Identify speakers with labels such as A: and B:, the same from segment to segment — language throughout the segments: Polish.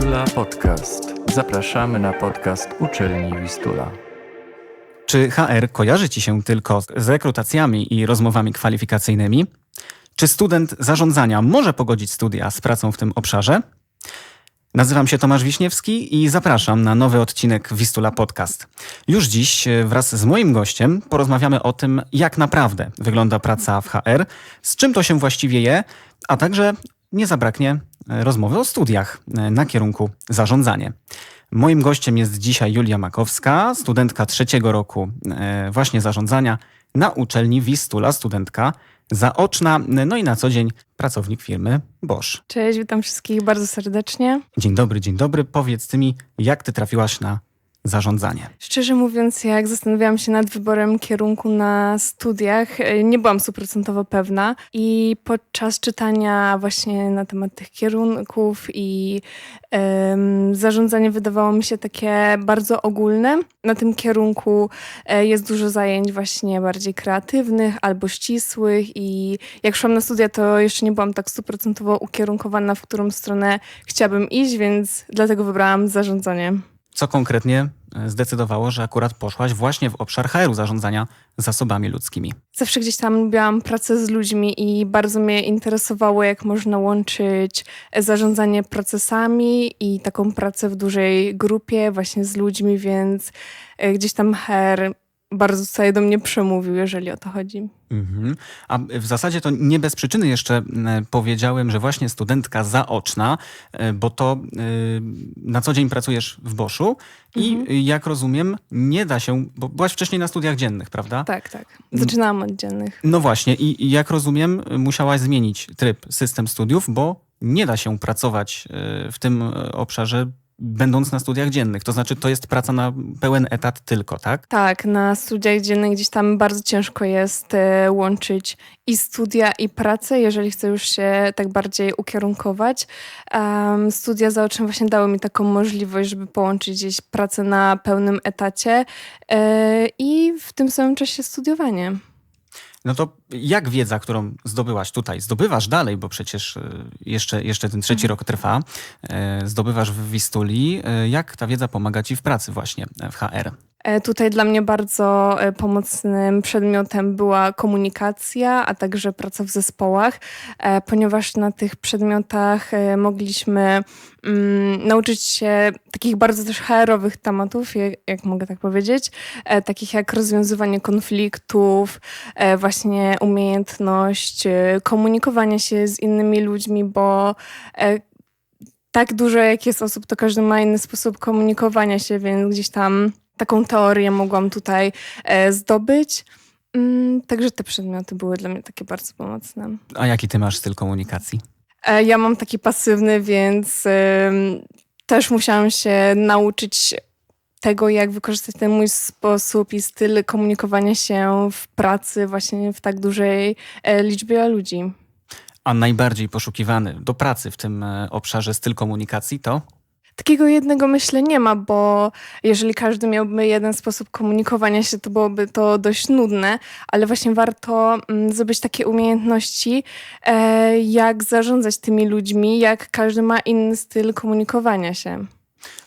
A: Wistula Podcast. Zapraszamy na podcast uczelni Wistula.
B: Czy HR kojarzy Ci się tylko z rekrutacjami i rozmowami kwalifikacyjnymi? Czy student zarządzania może pogodzić studia z pracą w tym obszarze? Nazywam się Tomasz Wiśniewski i zapraszam na nowy odcinek Wistula Podcast. Już dziś e, wraz z moim gościem porozmawiamy o tym, jak naprawdę wygląda praca w HR, z czym to się właściwie je, a także nie zabraknie e, rozmowy o studiach e, na kierunku zarządzanie. Moim gościem jest dzisiaj Julia Makowska, studentka trzeciego roku właśnie zarządzania na uczelni Wistula, studentka zaoczna, no i na co dzień pracownik firmy Bosch.
C: Cześć, witam wszystkich bardzo serdecznie.
B: Dzień dobry, dzień dobry. Powiedz ty mi, jak ty trafiłaś na zarządzanie?
C: Szczerze mówiąc, jak zastanawiałam się nad wyborem kierunku na studiach, e, nie byłam stuprocentowo pewna i podczas czytania właśnie na temat tych kierunków i um, zarządzanie wydawało mi się takie bardzo ogólne. Na tym kierunku e, jest dużo zajęć właśnie bardziej kreatywnych albo ścisłych i jak szłam na studia, to jeszcze nie byłam tak stuprocentowo ukierunkowana, w którą stronę chciałabym iść, więc dlatego wybrałam zarządzanie.
B: Co konkretnie zdecydowało, że akurat poszłaś właśnie w obszar HR-u zarządzania zasobami ludzkimi?
C: Zawsze gdzieś tam lubiłam pracę z ludźmi i bardzo mnie interesowało, jak można łączyć zarządzanie procesami i taką pracę w dużej grupie właśnie z ludźmi, więc e, gdzieś tam HR bardzo tutaj do mnie przemówił, jeżeli o to chodzi. Mhm.
B: A w zasadzie to nie bez przyczyny jeszcze powiedziałem, że właśnie studentka zaoczna, e, bo to e, na co dzień pracujesz w Boszu i mhm. jak rozumiem, nie da się, bo byłaś wcześniej na studiach dziennych, prawda?
C: Tak, tak. Zaczynałam od dziennych.
B: No właśnie i jak rozumiem, musiałaś zmienić tryb, system studiów, bo nie da się pracować e, w tym obszarze będąc na studiach dziennych. To znaczy, to jest praca na pełen etat tylko, tak?
C: Tak, na studiach dziennych gdzieś tam bardzo ciężko jest e, łączyć i studia, i pracę, jeżeli chcę już się tak bardziej ukierunkować. Um, studia zaoczne właśnie dały mi taką możliwość, żeby połączyć gdzieś pracę na pełnym etacie yy, i w tym samym czasie studiowanie.
B: No to jak wiedza, którą zdobyłaś tutaj, zdobywasz dalej, bo przecież e, jeszcze, jeszcze ten trzeci mhm. rok trwa, e, zdobywasz w Wistuli, e, jak ta wiedza pomaga ci w pracy właśnie w HR?
C: E, tutaj dla mnie bardzo e, pomocnym przedmiotem była komunikacja, a także praca w zespołach, e, ponieważ na tych przedmiotach mogliśmy mm, nauczyć się takich bardzo też HR-owych tematów, jak, jak, mogę tak powiedzieć, takich jak rozwiązywanie konfliktów, właśnie umiejętność komunikowania się z innymi ludźmi, bo tak dużo jak jest osób, to każdy ma inny sposób komunikowania się, więc gdzieś tam taką teorię mogłam tutaj e, zdobyć. Mm, także te przedmioty były dla mnie takie bardzo pomocne.
B: A jaki ty masz styl komunikacji?
C: E, ja mam taki pasywny, więc też musiałam się nauczyć tego, jak wykorzystać ten mój sposób i styl komunikowania się w pracy właśnie w tak dużej e, liczbie ludzi.
B: A najbardziej poszukiwany do pracy w tym obszarze styl komunikacji to?
C: Takiego jednego myślę nie ma, bo jeżeli każdy miałby jeden sposób komunikowania się, to byłoby to dość nudne, ale właśnie warto mm, zdobyć takie umiejętności, e, jak zarządzać tymi ludźmi, jak każdy ma inny styl komunikowania się.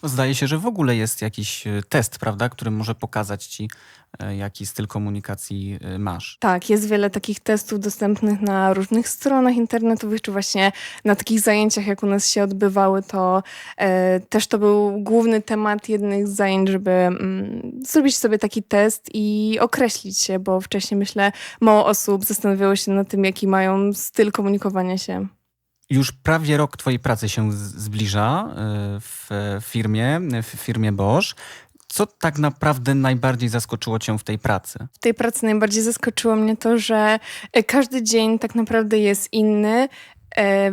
B: Zdaje się, że w ogóle jest jakiś e, test, prawda, który może pokazać ci, e, jaki styl komunikacji e, masz.
C: Tak, jest wiele takich testów dostępnych na różnych stronach internetowych, czy właśnie na takich zajęciach, jak u nas się odbywały, to e, też to był główny temat jednych z zajęć, żeby mm, zrobić sobie taki test i określić się, bo wcześniej myślę, mało osób zastanawiało się nad tym, jaki mają styl komunikowania się.
B: Już prawie rok Twojej pracy się zbliża e, w firmie, w firmie Bosch. Co tak naprawdę najbardziej zaskoczyło Cię w tej pracy?
C: W tej pracy najbardziej zaskoczyło mnie to, że e, każdy dzień tak naprawdę jest inny.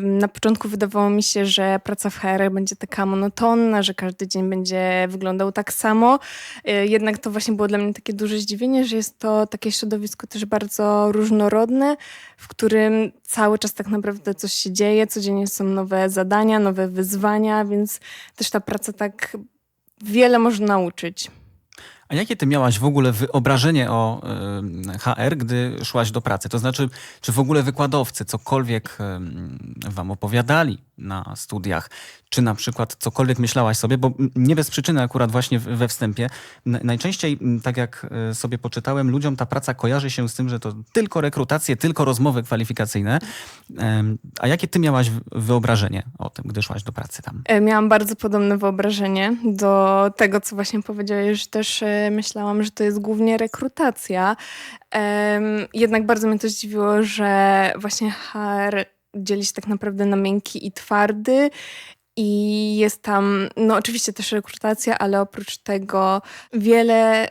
C: Na początku wydawało mi się, że praca w HR będzie taka monotonna, że każdy dzień będzie wyglądał tak samo. E, jednak to właśnie było dla mnie takie duże zdziwienie, że jest to takie środowisko też bardzo różnorodne, w którym cały czas tak naprawdę coś się dzieje, codziennie są nowe zadania, nowe wyzwania, więc też ta praca tak wiele może nauczyć.
B: A jakie ty miałaś w ogóle wyobrażenie o em, HR, gdy szłaś do pracy? To znaczy, czy w ogóle wykładowcy cokolwiek em, wam opowiadali na studiach? Czy na przykład cokolwiek myślałaś sobie? Bo nie bez przyczyny akurat właśnie we wstępie. Najczęściej, tak jak e, sobie poczytałem, ludziom ta praca kojarzy się z tym, że to tylko rekrutacje, tylko rozmowy kwalifikacyjne. A jakie ty miałaś wyobrażenie o tym, gdy szłaś do pracy tam?
C: E, Miałam bardzo podobne wyobrażenie do tego, co właśnie powiedziałeś, że też e, myślałam, że to jest głównie rekrutacja. Jednak bardzo mnie to zdziwiło, że właśnie HR dzieli się tak naprawdę na miękki i twardy. I jest tam, no oczywiście też rekrutacja, ale oprócz tego wiele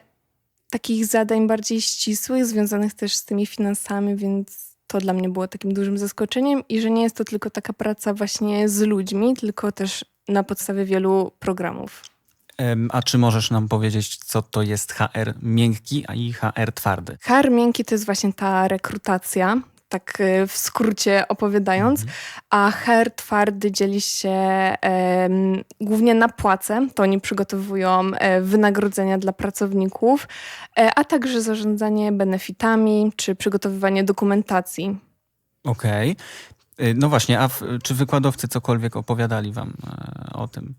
C: takich zadań bardziej ścisłych, związanych też z tymi finansami, więc to dla mnie było takim dużym zaskoczeniem i że nie jest to tylko taka praca właśnie z ludźmi, tylko też na podstawie wielu programów.
B: A czy możesz nam powiedzieć, co to jest HR miękki, a i HR twardy?
C: HR miękki to jest właśnie ta rekrutacja, tak y, w skrócie opowiadając, a HR twardy dzieli się głównie na płace, to oni przygotowują e, wynagrodzenia dla pracowników, e, a także zarządzanie benefitami czy przygotowywanie dokumentacji.
B: Okej. Y, No właśnie, a w, czy wykładowcy cokolwiek opowiadali wam e, o tym?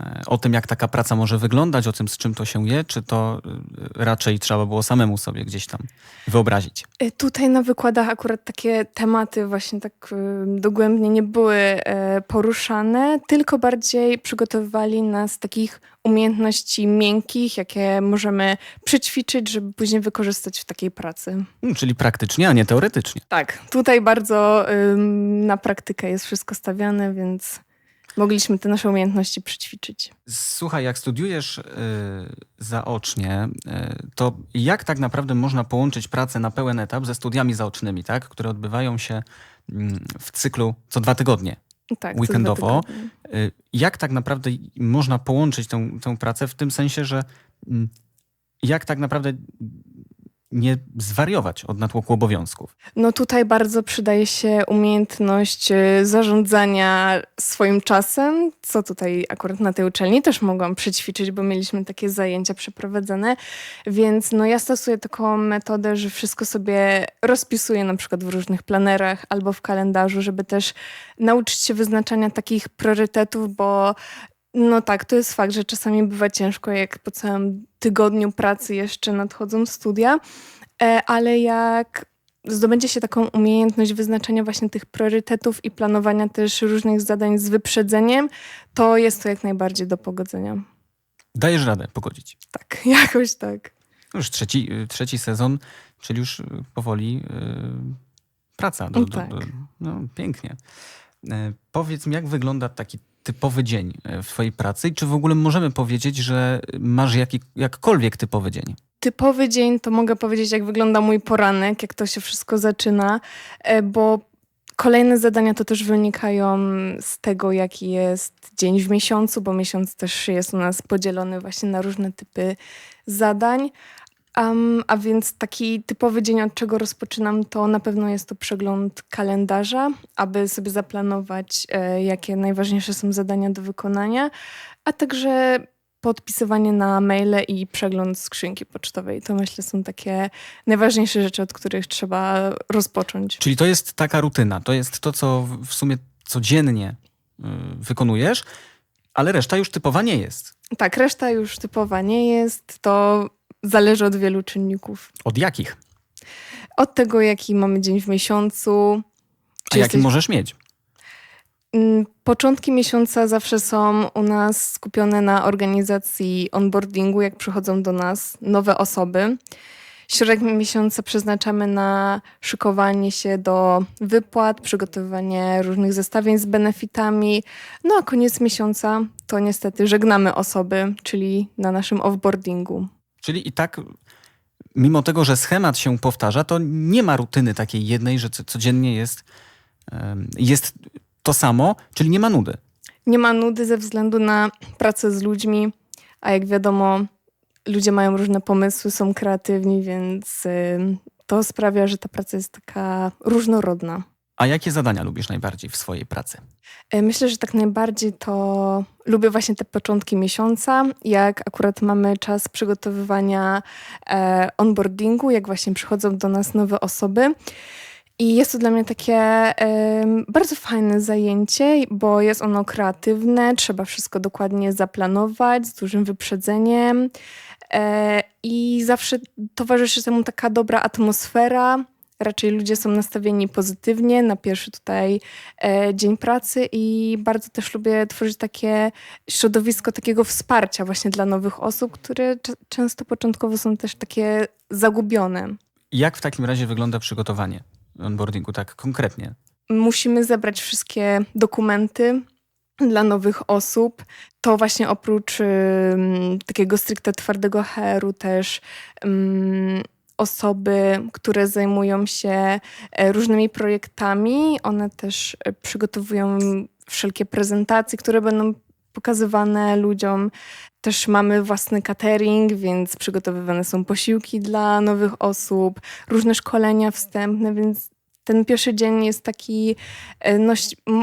B: E, O tym, jak taka praca może wyglądać, o tym, z czym to się je, czy to y, raczej trzeba było samemu sobie gdzieś tam wyobrazić?
C: Y, Tutaj na wykładach akurat takie tematy właśnie tak dogłębnie nie były e, poruszane, tylko bardziej przygotowywali nas takich umiejętności miękkich, jakie możemy przećwiczyć, żeby później wykorzystać w takiej pracy.
B: Mm, Czyli praktycznie, a nie teoretycznie.
C: Tak, tutaj bardzo na praktykę jest wszystko stawiane, więc mogliśmy te nasze umiejętności przećwiczyć.
B: Słuchaj, jak studiujesz y, zaocznie, y, to jak tak naprawdę można połączyć pracę na pełen etap ze studiami zaocznymi, tak? które odbywają się mm, w cyklu co dwa tygodnie?
C: Tak,
B: Weekendowo.
C: tygodnie.
B: Y, Jak tak naprawdę można połączyć tę, tę pracę w tym sensie, że mm, jak tak naprawdę nie zwariować od natłoku obowiązków?
C: No tutaj bardzo przydaje się umiejętność e, zarządzania swoim czasem, co tutaj akurat na tej uczelni też mogłam przećwiczyć, bo mieliśmy takie zajęcia przeprowadzane, więc no ja stosuję taką metodę, że wszystko sobie rozpisuję na przykład w różnych planerach albo w kalendarzu, żeby też nauczyć się wyznaczania takich priorytetów, bo no tak, to jest fakt, że czasami bywa ciężko, jak po całym tygodniu pracy jeszcze nadchodzą studia, e, ale jak zdobędzie się taką umiejętność wyznaczania właśnie tych priorytetów i planowania też różnych zadań z wyprzedzeniem, to jest to jak najbardziej do pogodzenia.
B: Dajesz radę pogodzić.
C: Tak, jakoś tak.
B: Już trzeci, y, trzeci sezon, czyli już y, powoli y, praca. Do, do,
C: Tak.
B: do, no, pięknie. E, Powiedz mi, jak wygląda taki typowy dzień e, w twojej pracy i czy w ogóle możemy powiedzieć, że masz jaki, jakkolwiek typowy dzień?
C: Typowy dzień to mogę powiedzieć, jak wygląda mój poranek, jak to się wszystko zaczyna, e, bo kolejne zadania to też wynikają z tego, jaki jest dzień w miesiącu, bo miesiąc też jest u nas podzielony właśnie na różne typy zadań. Am, a więc taki typowy dzień, od czego rozpoczynam, to na pewno jest to przegląd kalendarza, aby sobie zaplanować, e, jakie najważniejsze są zadania do wykonania, a także podpisywanie na maile i przegląd skrzynki pocztowej. To myślę są takie najważniejsze rzeczy, od których trzeba rozpocząć.
B: Czyli to jest taka rutyna, to jest to, co w- w sumie codziennie y, wykonujesz, ale reszta już typowa nie jest.
C: Tak, reszta już typowa nie jest. To zależy od wielu czynników.
B: Od jakich?
C: Od tego, jaki mamy dzień w miesiącu.
B: A jaki
C: jesteś-
B: możesz mieć?
C: Mm, Początki miesiąca zawsze są u nas skupione na organizacji onboardingu, jak przychodzą do nas nowe osoby. Środek miesiąca przeznaczamy na szykowanie się do wypłat, przygotowywanie różnych zestawień z benefitami. No a koniec miesiąca to niestety żegnamy osoby, czyli na naszym offboardingu.
B: Czyli i tak, mimo tego, że schemat się powtarza, to nie ma rutyny takiej jednej, że co- codziennie jest, jest to samo, czyli nie ma nudy.
C: Nie ma nudy ze względu na pracę z ludźmi, a jak wiadomo, ludzie mają różne pomysły, są kreatywni, więc to sprawia, że ta praca jest taka różnorodna.
B: A jakie zadania lubisz najbardziej w swojej pracy?
C: E, Myślę, że tak najbardziej to lubię właśnie te początki miesiąca, jak akurat mamy czas przygotowywania e, onboardingu, jak właśnie przychodzą do nas nowe osoby. I jest to dla mnie takie bardzo fajne zajęcie, bo jest ono kreatywne, trzeba wszystko dokładnie zaplanować z dużym wyprzedzeniem. E, I zawsze towarzyszy temu taka dobra atmosfera. Raczej ludzie są nastawieni pozytywnie na pierwszy tutaj e, dzień pracy i bardzo też lubię tworzyć takie środowisko takiego wsparcia właśnie dla nowych osób, które często początkowo są też takie zagubione.
B: Jak w takim razie wygląda przygotowanie onboardingu, tak konkretnie?
C: musimy zebrać wszystkie dokumenty dla nowych osób. To właśnie oprócz ym, takiego stricte twardego HR-u też ym, osoby, które zajmują się e, różnymi projektami, one też e, przygotowują wszelkie prezentacje, które będą pokazywane ludziom. Też mamy własny catering, więc przygotowywane są posiłki dla nowych osób, różne szkolenia wstępne, więc ten pierwszy dzień jest taki e,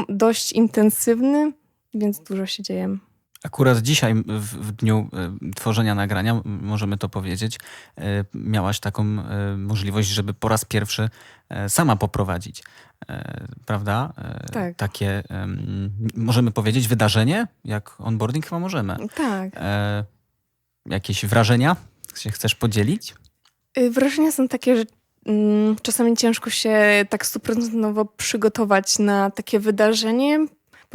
C: dość intensywny, więc dużo się dzieje.
B: Akurat dzisiaj, w, w dniu e, tworzenia nagrania, możemy to powiedzieć, e, miałaś taką e, możliwość, żeby po raz pierwszy sama poprowadzić, prawda?
C: Tak.
B: Takie, em, możemy powiedzieć, wydarzenie, jak onboarding chyba możemy.
C: Tak.
B: Jakieś wrażenia się chcesz podzielić?
C: Y, Wrażenia są takie, że mm, czasami ciężko się tak stuprocentowo przygotować na takie wydarzenie,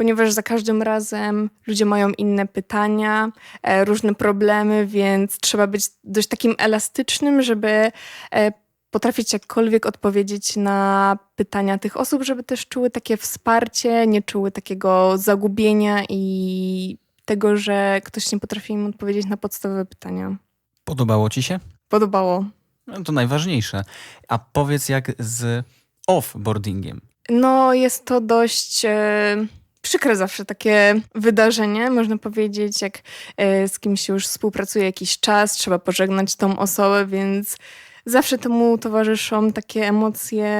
C: ponieważ za każdym razem ludzie mają inne pytania, e, różne problemy, więc trzeba być dość takim elastycznym, żeby e, potrafić jakkolwiek odpowiedzieć na pytania tych osób, żeby też czuły takie wsparcie, nie czuły takiego zagubienia i tego, że ktoś nie potrafi im odpowiedzieć na podstawowe pytania.
B: Podobało ci się?
C: Podobało.
B: No to najważniejsze. A powiedz jak z offboardingiem.
C: No, jest to dość e, przykre zawsze takie wydarzenie, można powiedzieć, jak e, z kimś już współpracuje jakiś czas, trzeba pożegnać tą osobę, więc zawsze temu towarzyszą takie emocje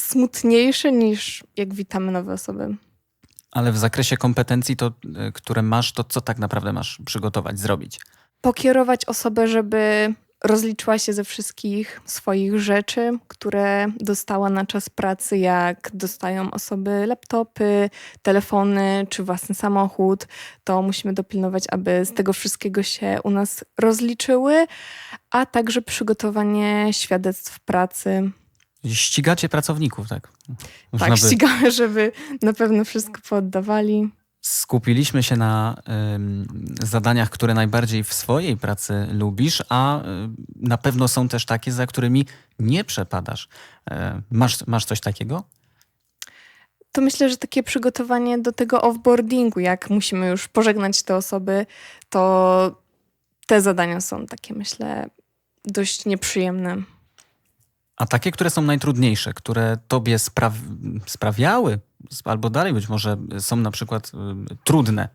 C: smutniejsze niż jak witamy nowe osoby.
B: Ale w zakresie kompetencji, to, e, które masz, to co tak naprawdę masz przygotować, zrobić?
C: Pokierować osobę, żeby rozliczyła się ze wszystkich swoich rzeczy, które dostała na czas pracy, jak dostają osoby laptopy, telefony czy własny samochód, to musimy dopilnować, aby z tego wszystkiego się u nas rozliczyły, a także przygotowanie świadectw pracy.
B: Ścigacie pracowników, tak?
C: tak, ścigamy, żeby na pewno wszystko pooddawali.
B: Skupiliśmy się na ym, zadaniach, które najbardziej w swojej pracy lubisz, a y, na pewno są też takie, za którymi nie przepadasz. E, masz, masz coś takiego?
C: to myślę, że takie przygotowanie do tego offboardingu, jak musimy już pożegnać te osoby, to te zadania są takie, myślę, dość nieprzyjemne.
B: A takie, które są najtrudniejsze, które tobie spra- sprawiały, albo dalej być może są na przykład y, trudne.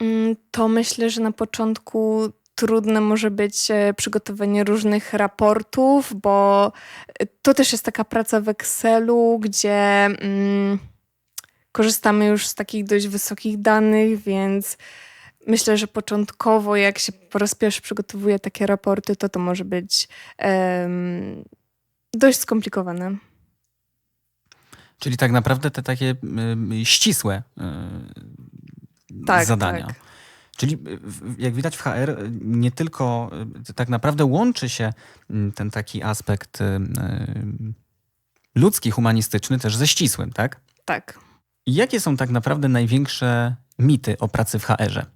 C: Mm, To myślę, że na początku trudne może być e, przygotowanie różnych raportów, bo e, to też jest taka praca w Excelu, gdzie mm, korzystamy już z takich dość wysokich danych, więc myślę, że początkowo, jak się po raz pierwszy przygotowuje takie raporty, to to może być em, dość skomplikowane.
B: Czyli tak naprawdę te takie y, ścisłe y,
C: Tak,
B: zadania.
C: tak.
B: Czyli y, jak widać w HR y, nie tylko y, tak naprawdę łączy się y, ten taki aspekt y, y, ludzki, humanistyczny też ze ścisłym, tak?
C: Tak.
B: Jakie są tak naprawdę największe mity o pracy w HR-ze?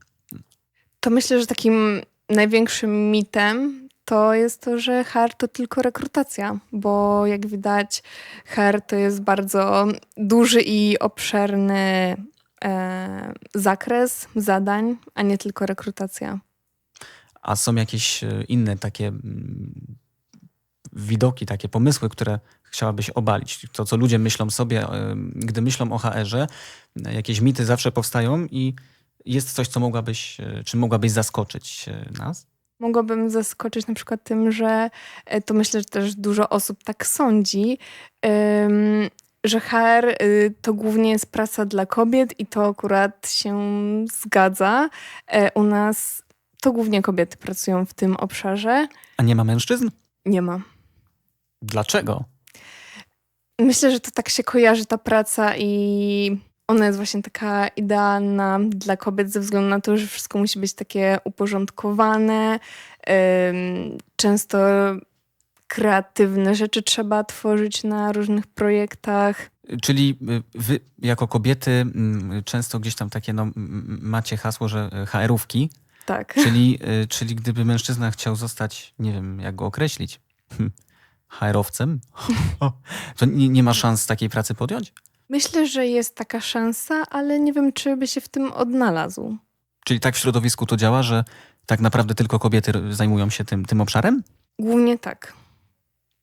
C: To myślę, że takim największym mitem to jest to, że HR to tylko rekrutacja, bo jak widać, HR to jest bardzo duży i obszerny e, zakres zadań, a nie tylko rekrutacja.
B: A są jakieś y, inne takie mm, widoki, takie pomysły, które chciałabyś obalić? To, co ludzie myślą sobie, y, gdy myślą o HR-ze, y, jakieś mity zawsze powstają i jest coś, co mogłabyś, czy mogłabyś zaskoczyć nas?
C: Mogłabym zaskoczyć na przykład tym, że e, to myślę, że też dużo osób tak sądzi, że HR y, to głównie jest praca dla kobiet i to akurat się zgadza. E, U nas to głównie kobiety pracują w tym obszarze.
B: A nie ma mężczyzn?
C: Nie ma.
B: Dlaczego?
C: Myślę, że to tak się kojarzy ta praca i ona jest właśnie taka idealna dla kobiet ze względu na to, że wszystko musi być takie uporządkowane. Często kreatywne rzeczy trzeba tworzyć na różnych projektach.
B: Czyli y, wy jako kobiety mm, często gdzieś tam takie no, macie hasło, że HR-ówki,
C: Tak.
B: czyli, y, czyli gdyby mężczyzna chciał zostać, nie wiem jak go określić, HR-owcem, to nie, nie ma szans takiej pracy podjąć?
C: Myślę, że jest taka szansa, ale nie wiem, czy by się w tym odnalazł.
B: Czyli tak w środowisku to działa, że tak naprawdę tylko kobiety zajmują się tym, tym obszarem?
C: Głównie tak.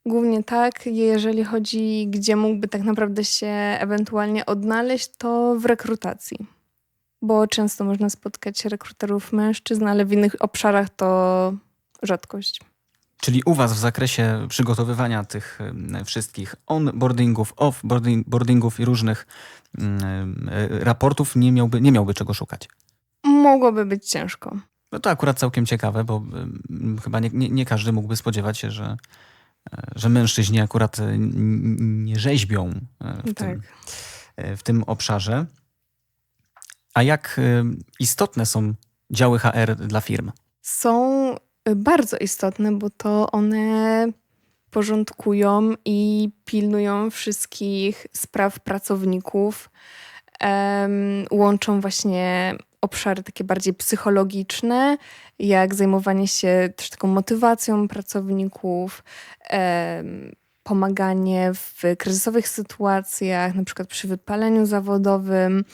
C: Głównie tak, jeżeli chodzi, gdzie mógłby tak naprawdę się ewentualnie odnaleźć, to w rekrutacji. Bo często można spotkać rekruterów mężczyzn, ale w innych obszarach to rzadkość.
B: Czyli u was w zakresie przygotowywania tych wszystkich onboardingów, offboardingów i różnych em, e, raportów nie miałby, nie miałby czego szukać.
C: Mogłoby być ciężko.
B: No to akurat całkiem ciekawe, bo chyba nie, nie, nie każdy mógłby spodziewać się, że, e, że mężczyźni akurat e, nie rzeźbią w,
C: Tak.
B: tym, w tym obszarze. A jak istotne są działy HR dla firm?
C: Są bardzo istotne, bo to one porządkują i pilnują wszystkich spraw pracowników. Em, łączą właśnie obszary takie bardziej psychologiczne, jak zajmowanie się też taką motywacją pracowników, em, pomaganie w kryzysowych sytuacjach, na przykład przy wypaleniu zawodowym,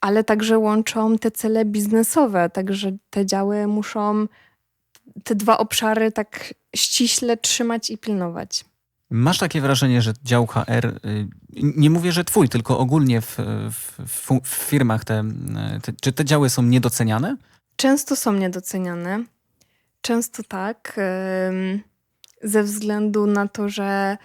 C: ale także łączą te cele biznesowe, także te działy muszą te dwa obszary tak ściśle trzymać i pilnować.
B: Masz takie wrażenie, że dział HR, y, nie mówię, że twój, tylko ogólnie w, w, w, firmach te, te, czy te działy są niedoceniane?
C: Często są niedoceniane. Często tak, ze względu na to, że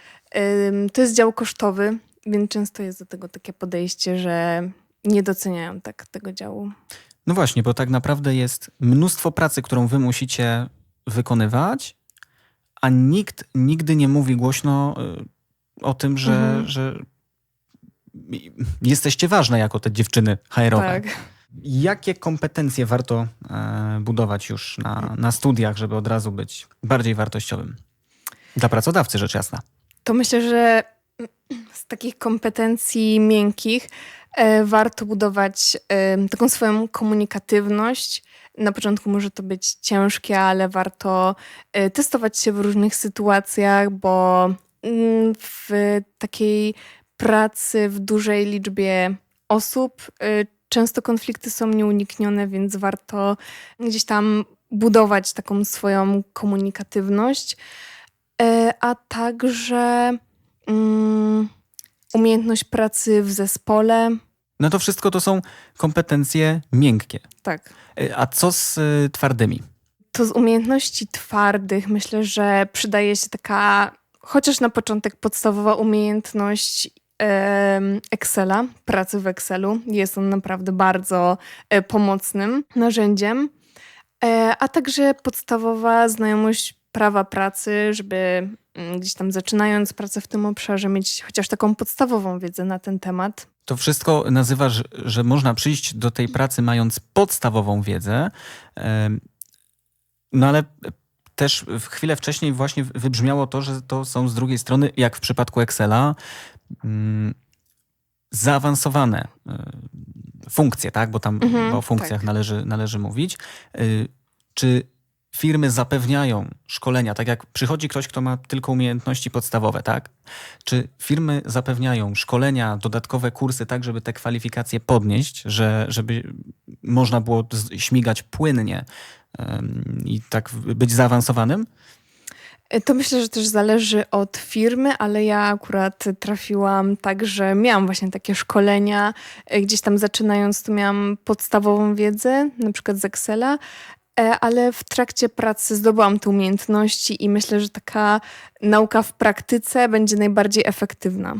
C: to jest dział kosztowy, więc często jest do tego takie podejście, że nie doceniają tak tego działu.
B: No właśnie, bo tak naprawdę jest mnóstwo pracy, którą wy musicie wykonywać, a nikt nigdy nie mówi głośno y, o tym, że,
C: Mhm.
B: że jesteście ważne jako te dziewczyny HR-owe.
C: Tak.
B: Jakie kompetencje warto e, budować już na, na studiach, żeby od razu być bardziej wartościowym? Dla pracodawcy, rzecz jasna.
C: To myślę, że z takich kompetencji miękkich e, warto budować taką swoją komunikatywność. Na początku może to być ciężkie, ale warto e, testować się w różnych sytuacjach, bo mm, w takiej pracy w dużej liczbie osób e, często konflikty są nieuniknione, więc warto gdzieś tam budować taką swoją komunikatywność. E, a także mm, umiejętność pracy w zespole.
B: No to wszystko to są kompetencje miękkie.
C: Tak.
B: E, A co z e, twardymi?
C: To z umiejętności twardych myślę, że przydaje się taka, chociaż na początek podstawowa umiejętność Excela, pracy w Excelu. Jest on naprawdę bardzo e, pomocnym narzędziem. A także podstawowa znajomość prawa pracy, żeby mm, gdzieś tam zaczynając pracę w tym obszarze mieć chociaż taką podstawową wiedzę na ten temat.
B: To wszystko nazywasz, że można przyjść do tej pracy mając podstawową wiedzę, no ale też w chwilę wcześniej właśnie wybrzmiało to, że to są z drugiej strony, jak w przypadku Excela, mm, zaawansowane y, funkcje, tak? Bo tam
C: Mhm,
B: o funkcjach
C: tak.
B: należy, należy mówić. Y, Czy firmy zapewniają szkolenia, tak jak przychodzi ktoś, kto ma tylko umiejętności podstawowe, tak? Czy firmy zapewniają szkolenia, dodatkowe kursy, tak, żeby te kwalifikacje podnieść, że, żeby można było śmigać płynnie i tak być zaawansowanym?
C: E, To myślę, że też zależy od firmy, ale ja akurat trafiłam tak, że miałam właśnie takie szkolenia. E, Gdzieś tam zaczynając, to miałam podstawową wiedzę, na przykład z Excela. E, ale w trakcie pracy zdobyłam te umiejętności i myślę, że taka nauka w praktyce będzie najbardziej efektywna.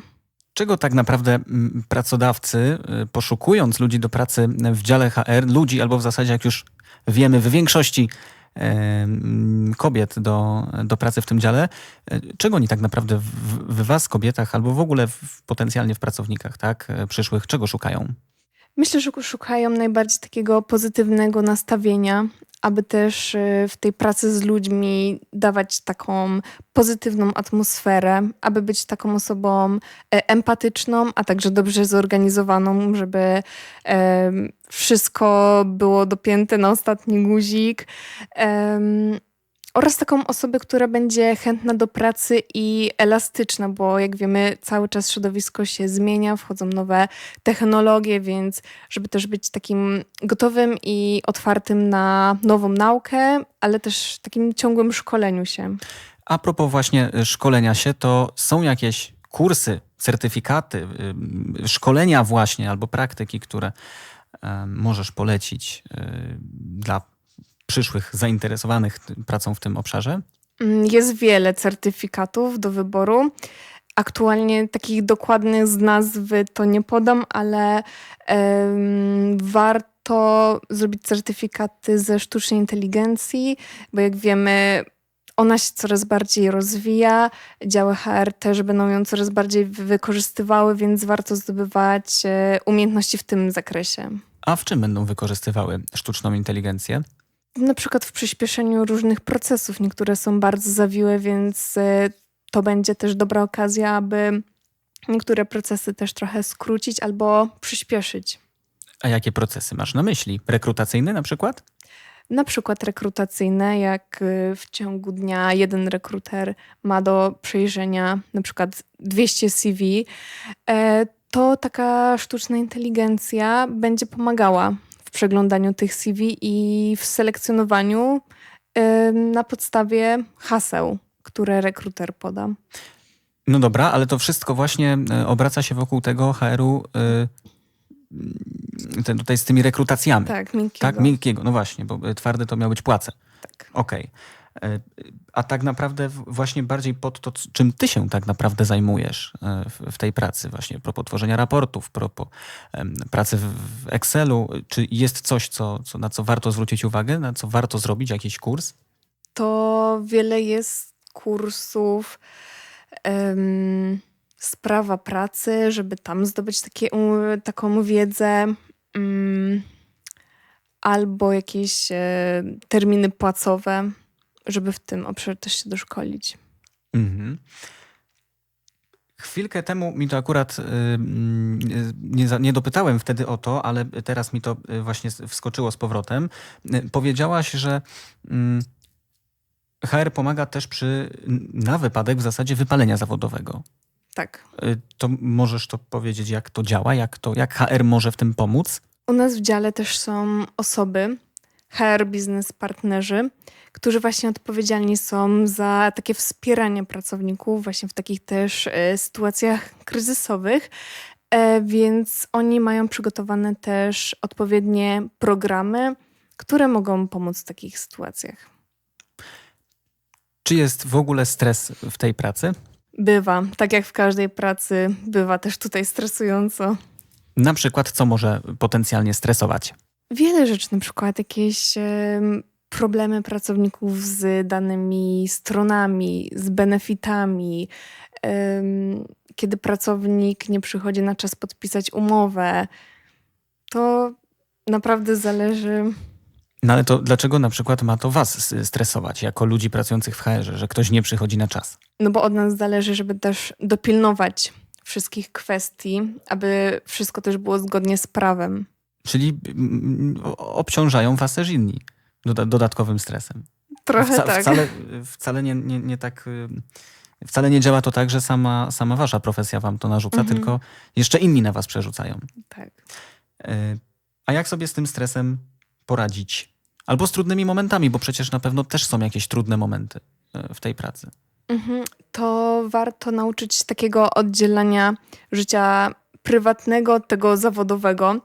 B: Czego tak naprawdę mm, pracodawcy, y, poszukując ludzi do pracy w dziale HR, ludzi albo w zasadzie, jak już wiemy, w większości e, mm, kobiet do, do pracy w tym dziale, e, czego oni tak naprawdę w, w was, kobietach, albo w ogóle w, potencjalnie w pracownikach tak, przyszłych, czego szukają?
C: Myślę, że szukają najbardziej takiego pozytywnego nastawienia, aby też y, w tej pracy z ludźmi dawać taką pozytywną atmosferę, aby być taką osobą e, empatyczną, a także dobrze zorganizowaną, żeby wszystko było dopięte na ostatni guzik. Oraz taką osobę, która będzie chętna do pracy i elastyczna, bo jak wiemy, cały czas środowisko się zmienia, wchodzą nowe technologie, więc żeby też być takim gotowym i otwartym na nową naukę, ale też takim ciągłym szkoleniu się.
B: A propos właśnie y, szkolenia się, to są jakieś kursy, certyfikaty, y, szkolenia właśnie albo praktyki, które możesz polecić y, dla przyszłych zainteresowanych pracą w tym obszarze?
C: Mm, Jest wiele certyfikatów do wyboru. Aktualnie takich dokładnych z nazwy to nie podam, ale em, warto zrobić certyfikaty ze sztucznej inteligencji, bo jak wiemy, ona się coraz bardziej rozwija. Działy HR też będą ją coraz bardziej wykorzystywały, więc warto zdobywać e, umiejętności w tym zakresie.
B: A w czym będą wykorzystywały sztuczną inteligencję?
C: Na przykład w przyspieszeniu różnych procesów. Niektóre są bardzo zawiłe, więc e, to będzie też dobra okazja, aby niektóre procesy też trochę skrócić albo przyspieszyć.
B: A jakie procesy masz na myśli? Rekrutacyjny na przykład?
C: Na przykład rekrutacyjne, jak y, w ciągu dnia jeden rekruter ma do przejrzenia na przykład 200 CV, e, to taka sztuczna inteligencja będzie pomagała w przeglądaniu tych CV i w selekcjonowaniu na podstawie haseł, które rekruter poda.
B: No dobra, ale to wszystko właśnie e, obraca się wokół tego HR-u y, ten, tutaj z tymi rekrutacjami.
C: Tak, miękkiego.
B: Tak, miękkiego, no właśnie, bo y, twarde to miały być płace.
C: Tak.
B: Okej. E, A tak naprawdę właśnie bardziej pod to, czym ty się tak naprawdę zajmujesz e, w, tej pracy, właśnie propos tworzenia raportów, propos pracy w, Excelu. Czy jest coś, co, co, na co warto zwrócić uwagę, na co warto zrobić, jakiś kurs?
C: to wiele jest kursów em, z prawa pracy, żeby tam zdobyć takie, taką wiedzę, mm, albo jakieś e, terminy płacowe, żeby w tym obszarze też się doszkolić.
B: Mhm. Chwilkę temu mi to akurat y, y, nie, nie dopytałem wtedy o to, ale teraz mi to y, właśnie wskoczyło z powrotem. Powiedziałaś, że mm, HR pomaga też przy, na wypadek w zasadzie wypalenia zawodowego.
C: Tak.
B: To możesz to powiedzieć, jak to działa, jak, to, jak HR może w tym pomóc?
C: U nas w dziale też są osoby, HR biznes partnerzy, którzy właśnie odpowiedzialni są za takie wspieranie pracowników właśnie w takich też e, sytuacjach kryzysowych. E, więc oni mają przygotowane też odpowiednie programy, które mogą pomóc w takich sytuacjach.
B: Czy jest w ogóle stres w tej pracy?
C: Bywa, tak jak w każdej pracy, bywa też tutaj stresująco.
B: Na przykład, co może potencjalnie stresować?
C: Wiele rzeczy, na przykład jakieś em, problemy pracowników z danymi stronami, z benefitami, kiedy pracownik nie przychodzi na czas podpisać umowę. To naprawdę zależy.
B: No ale to dlaczego na przykład ma to was stresować jako ludzi pracujących w HR, że ktoś nie przychodzi na czas?
C: No bo od nas zależy, żeby też dopilnować wszystkich kwestii, aby wszystko też było zgodnie z prawem.
B: Czyli obciążają was też inni doda- dodatkowym stresem.
C: Trochę
B: Wca-
C: tak.
B: Wcale, wcale nie, nie, nie tak. y, Wcale nie działa to tak, że sama, sama wasza profesja wam to narzuca,
C: Mhm.
B: tylko jeszcze inni na was przerzucają.
C: tak.
B: Y, A jak sobie z tym stresem poradzić? Albo z trudnymi momentami, bo przecież na pewno też są jakieś trudne momenty y, w tej pracy.
C: Mhm. To warto nauczyć takiego oddzielania życia prywatnego od tego zawodowego.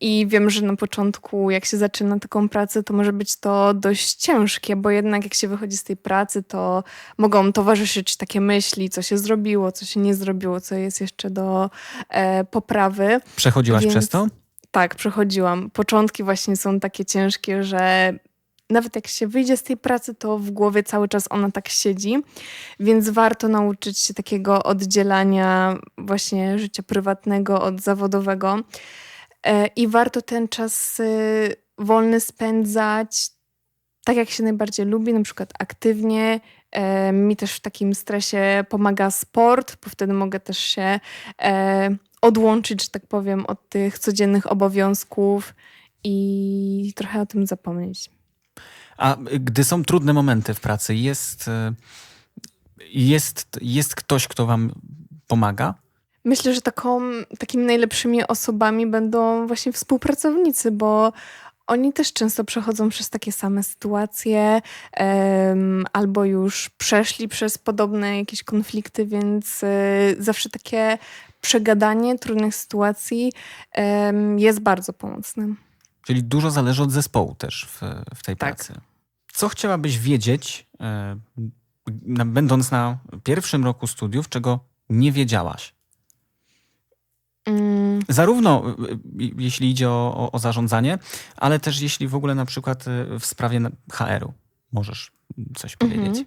C: I wiem, że na początku, jak się zaczyna taką pracę, to może być to dość ciężkie, bo jednak jak się wychodzi z tej pracy, to mogą towarzyszyć takie myśli, co się zrobiło, co się nie zrobiło, co jest jeszcze do e, poprawy.
B: Przechodziłaś
C: Więc-
B: przez to?
C: Tak, przechodziłam. Początki właśnie są takie ciężkie, że nawet jak się wyjdzie z tej pracy, to w głowie cały czas ona tak siedzi, więc warto nauczyć się takiego oddzielania właśnie życia prywatnego od zawodowego. E, I warto ten czas y, wolny spędzać tak, jak się najbardziej lubi, na przykład aktywnie. E, Mi też w takim stresie pomaga sport, bo wtedy mogę też się e, odłączyć, że tak powiem, od tych codziennych obowiązków i trochę o tym zapomnieć.
B: A gdy są trudne momenty w pracy, jest, y, jest, jest ktoś, kto wam pomaga?
C: Myślę, że taką, takimi najlepszymi osobami będą właśnie współpracownicy, bo oni też często przechodzą przez takie same sytuacje albo już przeszli przez podobne jakieś konflikty, więc y, zawsze takie przegadanie trudnych sytuacji jest bardzo pomocne.
B: Czyli dużo zależy od zespołu też w, w tej
C: Tak.
B: pracy. Co chciałabyś wiedzieć, e, będąc na pierwszym roku studiów, czego nie wiedziałaś? Zarówno y, y, jeśli idzie o, o, zarządzanie, ale też jeśli w ogóle na przykład y, w sprawie HR-u możesz coś
C: Mhm.
B: powiedzieć.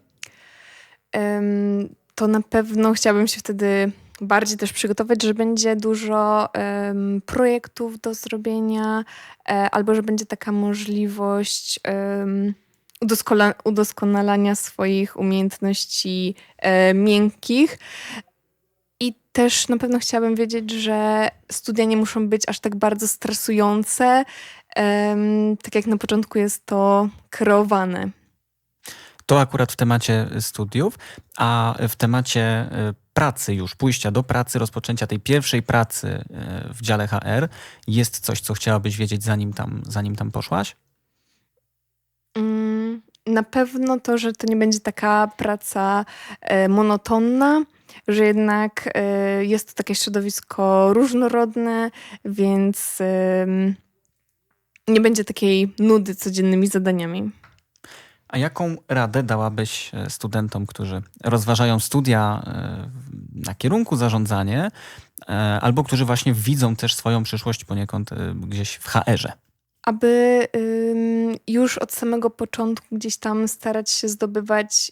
C: Em, to na pewno chciałabym się wtedy bardziej też przygotować, że będzie dużo em, projektów do zrobienia, e, albo że będzie taka możliwość udoskola- udoskonalania swoich umiejętności e, miękkich. I też na pewno chciałabym wiedzieć, że studia nie muszą być aż tak bardzo stresujące, em, tak jak na początku jest to kreowane.
B: To akurat w temacie studiów, a w temacie y, pracy już, pójścia do pracy, rozpoczęcia tej pierwszej pracy y, w dziale HR, jest coś, co chciałabyś wiedzieć, zanim tam, zanim tam poszłaś?
C: Mm, Na pewno to, że to nie będzie taka praca e, monotonna, że jednak e, jest to takie środowisko różnorodne, więc nie będzie takiej nudy codziennymi zadaniami.
B: A jaką radę dałabyś e, studentom, którzy rozważają studia e, na kierunku zarządzanie, albo którzy właśnie widzą też swoją przyszłość poniekąd gdzieś w HR-ze?
C: Aby już od samego początku gdzieś tam starać się zdobywać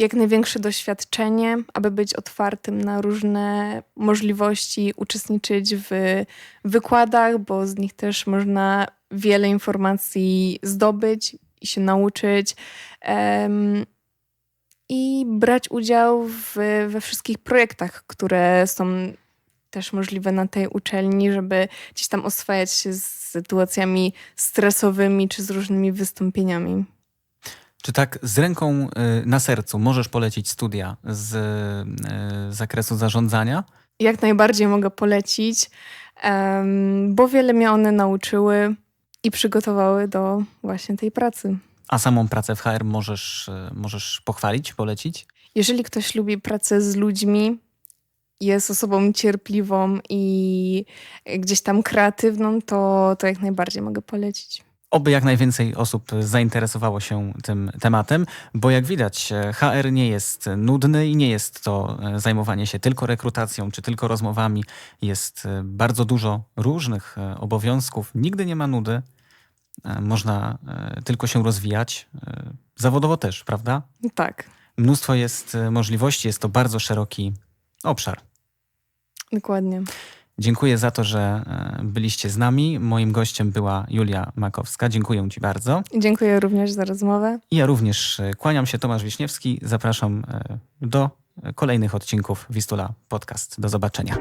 C: jak największe doświadczenie, aby być otwartym na różne możliwości, uczestniczyć w wykładach, bo z nich też można wiele informacji zdobyć i się nauczyć. em, I brać udział w, we wszystkich projektach, które są też możliwe na tej uczelni, żeby gdzieś tam oswajać się z sytuacjami stresowymi czy z różnymi wystąpieniami.
B: Czy tak z ręką y, na sercu możesz polecić studia z y, zakresu zarządzania?
C: Jak najbardziej mogę polecić, bo wiele mnie one nauczyły i przygotowały do właśnie tej pracy.
B: A samą pracę w HR możesz, y, możesz pochwalić, polecić?
C: Jeżeli ktoś lubi pracę z ludźmi, jest osobą cierpliwą i gdzieś tam kreatywną, to, to jak najbardziej mogę polecić.
B: Oby jak najwięcej osób zainteresowało się tym tematem, bo jak widać, HR nie jest nudny i nie jest to e, zajmowanie się tylko rekrutacją czy tylko rozmowami. Jest e, bardzo dużo różnych e, obowiązków. Nigdy nie ma nudy. Można tylko się rozwijać. Zawodowo też, prawda?
C: Tak,
B: Mnóstwo jest możliwości, jest to bardzo szeroki obszar.
C: dokładnie.
B: Dziękuję za to, że e, byliście z nami. Moim gościem była Julia Makowska. Dziękuję Ci bardzo.
C: Dziękuję również za rozmowę.
B: Ja również e, kłaniam się, Tomasz Wiśniewski. Zapraszam e, do kolejnych odcinków Wistula Podcast. Do zobaczenia.